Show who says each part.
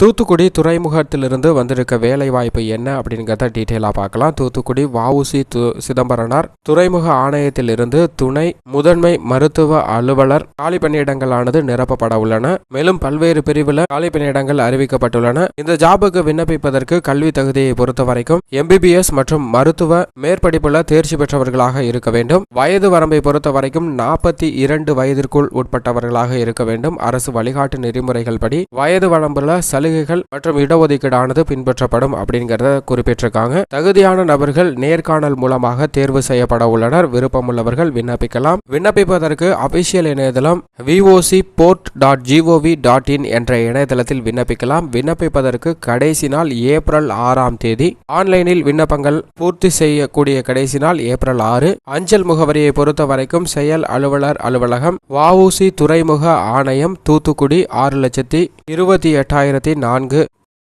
Speaker 1: தூத்துக்குடி துறைமுகத்திலிருந்து வந்திருக்க வேலை வாய்ப்பு என்ன அப்படிங்கிறத டீட்டெயிலாக பார்க்கலாம். தூத்துக்குடி வஉசி து சிதம்பரனார் துறைமுக ஆணையத்திலிருந்து துணை முதன்மை மருத்துவ அலுவலர் காலி பணியிடங்களானது நிரப்பப்பட உள்ளன. மேலும் பல்வேறு பிரிவில் காலி பணியிடங்கள் அறிவிக்கப்பட்டுள்ளன. இந்த ஜாபுக்கு விண்ணப்பிப்பதற்கு கல்வி தகுதியை பொறுத்த வரைக்கும் எம்பிபிஎஸ் மற்றும் மருத்துவ மேற்படிப்புல தேர்ச்சி பெற்றவர்களாக இருக்க வேண்டும். வயது வரம்பை பொறுத்த வரைக்கும் நாற்பத்தி இரண்டு வயதிற்குள் உட்பட்டவர்களாக இருக்க வேண்டும். அரசு வழிகாட்டு நெறிமுறைகள் படி வயது வரம்புல சலுகைகள் மற்றும் இடஒதுக்கீடானது பின்பற்றப்படும் அப்படிங்கறத குறிப்பிட்டிருக்காங்க. தகுதியான நபர்கள் நேர்காணல் மூலமாக தேர்வு செய்யப்பட உள்ளனர். விருப்பமுள்ளவர்கள் விண்ணப்பிக்கலாம். விண்ணப்பிப்பதற்கு அபிஷியல் இணையதளம் VOC port dot GOV dot in என்ற இணையதளத்தில் விண்ணப்பிக்கலாம். விண்ணப்பிப்பதற்கு கடைசி நாள் ஏப்ரல் ஆறாம் தேதி. ஆன்லைனில் விண்ணப்பங்கள் பூர்த்தி செய்யக்கூடிய கடைசி நாள் ஏப்ரல் ஆறு. அஞ்சல் முகவரியை பொறுத்த வரைக்கும் செயல் அலுவலர் அலுவலகம் வஉசி துறைமுக ஆணையம் தூத்துக்குடி ஆறு லட்சத்தி இருபத்தி எட்டாயிரத்தி நான்கு